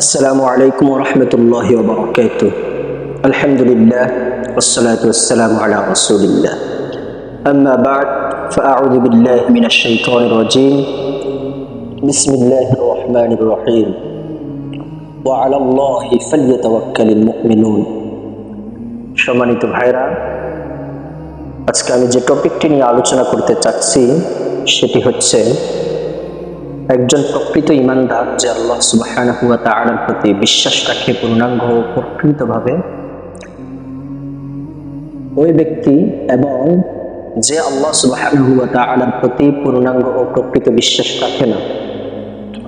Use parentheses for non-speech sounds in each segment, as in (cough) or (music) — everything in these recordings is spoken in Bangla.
السلام عليكم ورحمة الله وبركاته الحمد لله والصلاة والسلام على رسول الله أما بعد فأعوذ بالله من الشيطان الرجيم بسم الله الرحمن الرحيم وعلى الله فليتوكل المؤمنون সম্মানিত ভাইরা আজকে আমি যে টপিকটি নিয়ে আলোচনা করতে চাচ্ছি সেটি হচ্ছে একজন প্রকৃত ইমানদার যে আল্লাহ সুবাহানাহু ওয়া প্রতি বিশ্বাস রাখে, পূর্ণাঙ্গ ও প্রকৃতভাবে। ওই ব্যক্তি এবং যে আল্লাহ সুবাহানাহু ওয়া প্রতি পূর্ণাঙ্গ ও প্রকৃত বিশ্বাস রাখে না,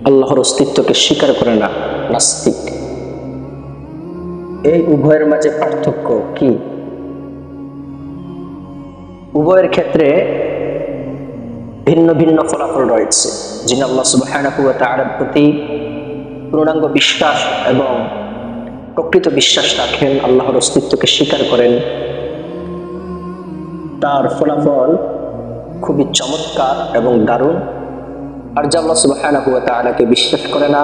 আল্লাহর অস্তিত্বকে স্বীকার করে না, নাস্তিক। এই উভয়ের মাঝে পার্থক্য কি? উভয়ের ক্ষেত্রে ভিন্ন ভিন্ন ফলাফল রয়েছে, যিনি আল্লাহ সুবহানাহু ওয়া প্রতি পূর্ণাঙ্গ বিশ্বাস এবং প্রকৃত বিশ্বাস রাখেন, আল্লাহর অস্তিত্বকে স্বীকার করেন। তার ফলাফল খুবই চমৎকার এবং দারুণ। আর যে আল্লাহ সুবহানাহু ওয়া তাআলাকে বিশ্বাস করে না,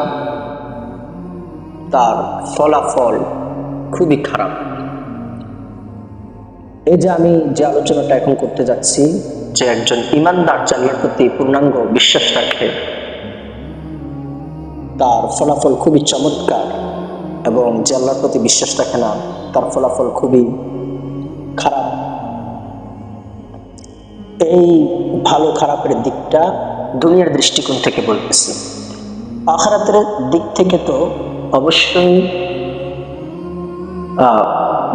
তার ফলাফল খুবই খারাপ। এই যে আমি যে আলোচনাটা এখন করতে যাচ্ছি যে একজন ইমানদার জাল্লার প্রতি পূর্ণাঙ্গ বিশ্বাস রাখে। তার ফলাফল খুবই চমৎকার এবং যে আল্লাহর প্রতি বিশ্বাস রাখে না, তার ফলাফল খুবই খারাপ। এই ভালো খারাপের দিকটা দুনিয়ার দৃষ্টিকোণ থেকে বলতেছি। আখারাতের দিক থেকে তো অবশ্যই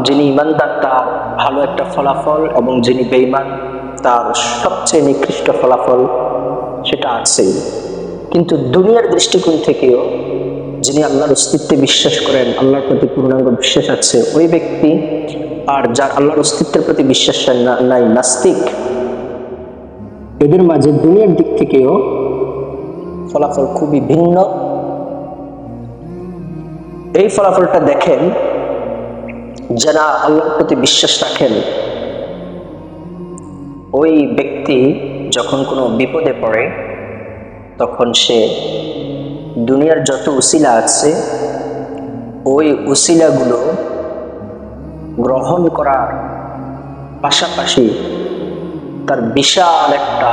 যিনি ইমানদার তার ভালো একটা ফলাফল এবং যিনি বেঈমান তার সবচেয়ে নিকৃষ্ট ফলাফল সেটা আছেই কিন্তু দুনিয়ার দৃষ্টিকোণ থেকেও যিনি আল্লাহর অস্তিত্বে বিশ্বাস করেন, আল্লাহর প্রতি পূর্ণাঙ্গ বিশ্বাস আছে, ওই ব্যক্তি আর যার আল্লাহর অস্তিত্বের প্রতি বিশ্বাস নাই, নাস্তিক, এদের মাঝে দুনিয়ার দিক থেকেও ফলাফল খুবই ভিন্ন। এই ফলাফলটা দেখেন যারা আল্লাহর প্রতি বিশ্বাস রাখেন ওই ব্যক্তি যখন কোনো বিপদে পড়ে, তখন সে দুনিয়ার যত উসিলা আছে, ওই উসিলাগুলো গ্রহণ করার পাশাপাশি তার বিশাল একটা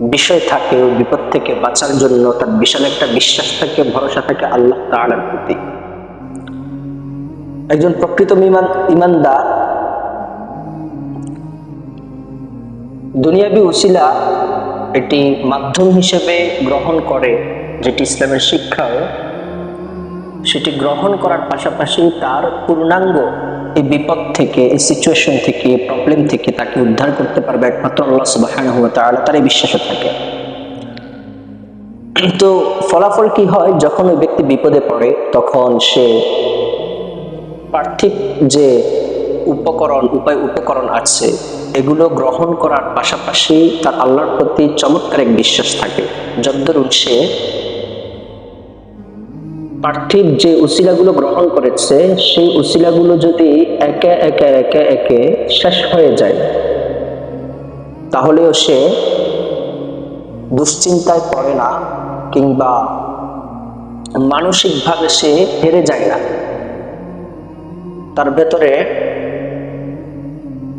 বিষয় থাকে, ওই বিপদ থেকে বাঁচার জন্য তার বিশাল একটা বিশ্বাস থাকে, ভরসা থাকে আল্লাহ তাআলার প্রতি। একজন প্রকৃত ইমান ইমানদার দুনিয়াবি উসিলা এটি মাধ্যম হিসেবে গ্রহণ করে, যেটি ইসলামের শিক্ষাও। সেটি গ্রহণ করার পাশাপাশি তার পূর্ণাঙ্গ এই বিপদ থেকে, এই সিচুয়েশন থেকে প্রবলেম থেকে তাকে উদ্ধার করতে পারবে একমাত্র আল্লাহ তাআলা তার এই বিশ্বাসে থাকে। তো ফলাফল কি হয়? যখন ওই ব্যক্তি বিপদে পড়ে, তখন সে পার্থিব যে উপকরণ, উপায় উপকরণ আছে এগুলো গ্রহণ করার পাশাপাশি তার আল্লাহর প্রতি চমৎকার এক বিশ্বাস থাকে। যদ্দরুন সে পার্থিব যে উসিলাগুলো গ্রহণ করেছে, সেই উসিলাগুলো যদি একে একে একে একে শেষ হয়ে যায়, তাহলেও সে দুশ্চিন্তায় পড়ে না কিংবা মানসিকভাবে সে হেরে যায় না। তার ভেতরে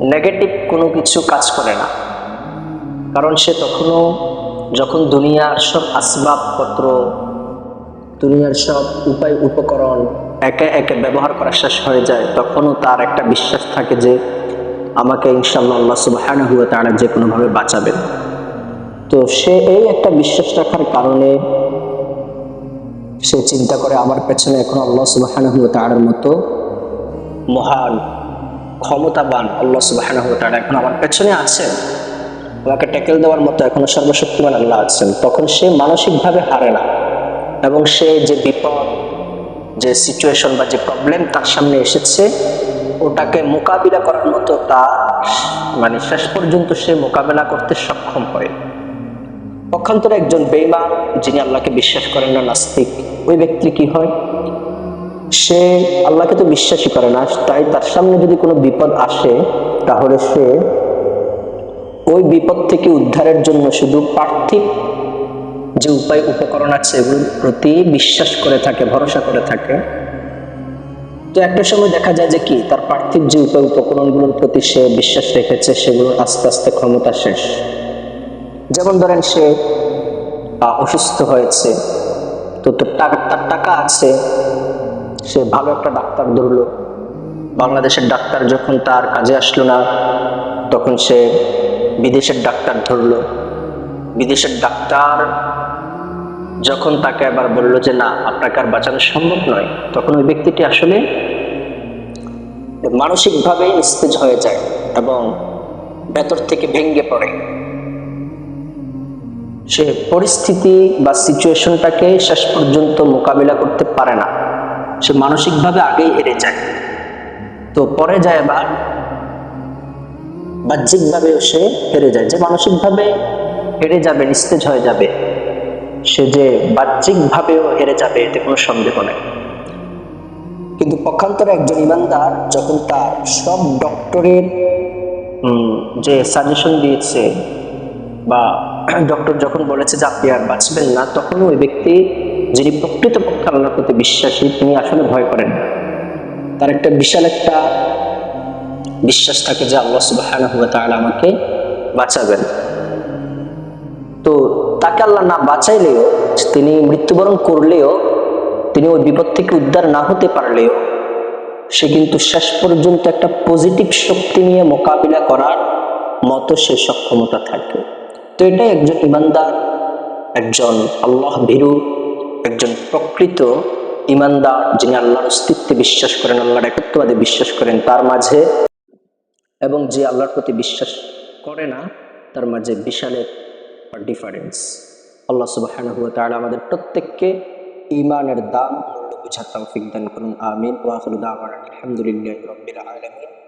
নেগেটিভ কোনো কিছু কাজ করে না। কারণ সে তখনও যখন দুনিয়ার সব আসবাবপত্র, দুনিয়ার সব উপায় উপকরণ একে একে ব্যবহার করা শেষ হয়ে যায়, তখনও তার একটা বিশ্বাস থাকে যে আমাকে ইনশাল্লাহ আল্লাহ সুবহানাহু ওয়া তাআলা যে কোনোভাবে বাঁচাবেন। তো সে এই একটা বিশ্বাস রাখার কারণে সে চিন্তা করে, আমার পেছনে এখন আল্লাহ সুবহানাহু ওয়া তাআলার মতো মহান ক্ষমতাবান, আল্লাহ ওয়া এখন আমার পেছনে আছেন। আমাকে ট্যাকেল দেওয়ার মতো এখনও সর্বশক্তিমান আল্লাহ আছেন। তখন সে মানসিকভাবে হারে না এবং সে যে বিপদ, যে সিচুয়েশন বা যে প্রবলেম তার সামনে এসেছে, ওটাকে মোকাবিলা করার মতো তা মানে শেষ পর্যন্ত সে মোকাবেলা করতে সক্ষম হয়। পক্ষান্তরে একজন বেইমান যিনি আল্লাহকে বিশ্বাস করেন না, নাস্তিক, ওই ব্যক্তি কি হয়? সে আল্লাহকে তো বিশ্বাসই করে না, তাই তার সামনে যদি কোনো বিপদ আসে, তাহলে সে ওই বিপদ থেকে উদ্ধারের জন্য শুধু পার্থিব যে উপায় উপকরণ আছে, এগুলোর প্রতি বিশ্বাস করে থাকে, ভরসা করে থাকে। তো একটা সময় দেখা যায় যে কি, তার পার্থিব যে উপায় উপকরণগুলোর প্রতি সে বিশ্বাস রেখেছে সেগুলোর আস্তে আস্তে ক্ষমতা শেষ। যেমন ধরেন সে অসুস্থ হয়েছে, তো তার টাকা আছে সে ভালো একটা ডাক্তার ধরলো। বাংলাদেশের ডাক্তার যখন তার কাজে আসলো না, তখন সে বিদেশের ডাক্তার ধরলো। বিদেশের ডাক্তার যখন তাকে আবার বলল যে, না, আপনাকে আর বাঁচানো সম্ভব নয়। তখন ওই ব্যক্তিটি আসলে মানসিকভাবে নিস্তেজ হয়ে যায় এবং ভেতর থেকে ভেঙে পড়ে। সে পরিস্থিতি বা সিচুয়েশনটাকে শেষ পর্যন্ত মোকাবিলা করতে পারে না। সে মানসিকভাবে আগেই হেরে যায়। তো পরে যায় আবার বাহ্যিকভাবেও সে হেরে যায়। যে মানসিকভাবে হেরে যাবে, নিস্তেজ হয়ে যাবে, সে যে বাহ্যিকভাবেও হেরে যাবে, এতে কোনো সন্দেহ নেই। কিন্তু পক্ষান্তরে একজন ইমানদার যখন তার সব ডক্টরের যে সাজেশন দিয়েছে বা (clears throat) ডক্টর যখন বলেছে যে আপনি আর বাঁচবেন না, তখন ওই ব্যক্তি যিনি প্রকৃতপক্ষে আল্লাহর প্রতি বিশ্বাসী, তিনি আসলে ভয় করেন। তার একটা বিশাল একটা বিশ্বাস থাকে যে আল্লাহ তাআলা আমাকে বাঁচাবেন তো তাকে আল্লাহ না বাঁচাইলেও, তিনি মৃত্যুবরণ করলেও, তিনি ওই বিপদ থেকে উদ্ধার না হতে পারলেও, সে কিন্তু শেষ পর্যন্ত একটা পজিটিভ শক্তি নিয়ে মোকাবিলা করার মতো সে সক্ষমতা থাকে তো এটাই একজন ইমানদার, একজন আল্লাহ ভীরু, একজন প্রকৃত ইমানদার যিনি আল্লাহর অস্তিত্বে বিশ্বাস করেন, আল্লাহর একত্ববাদে বিশ্বাস করেন তার মাঝে এবং যে আল্লাহর প্রতি বিশ্বাস করে না, তার মাঝে বিশালের ডিফারেন্স আল্লাহ তাআলা আমাদের প্রত্যেককে ঈমানের দাম মূল্য বোঝার তৌফিক দান করুন, আমিন। ওয়া আখিরু দাওয়ানা আলহামদুলিল্লাহি রাব্বিল আলামিন।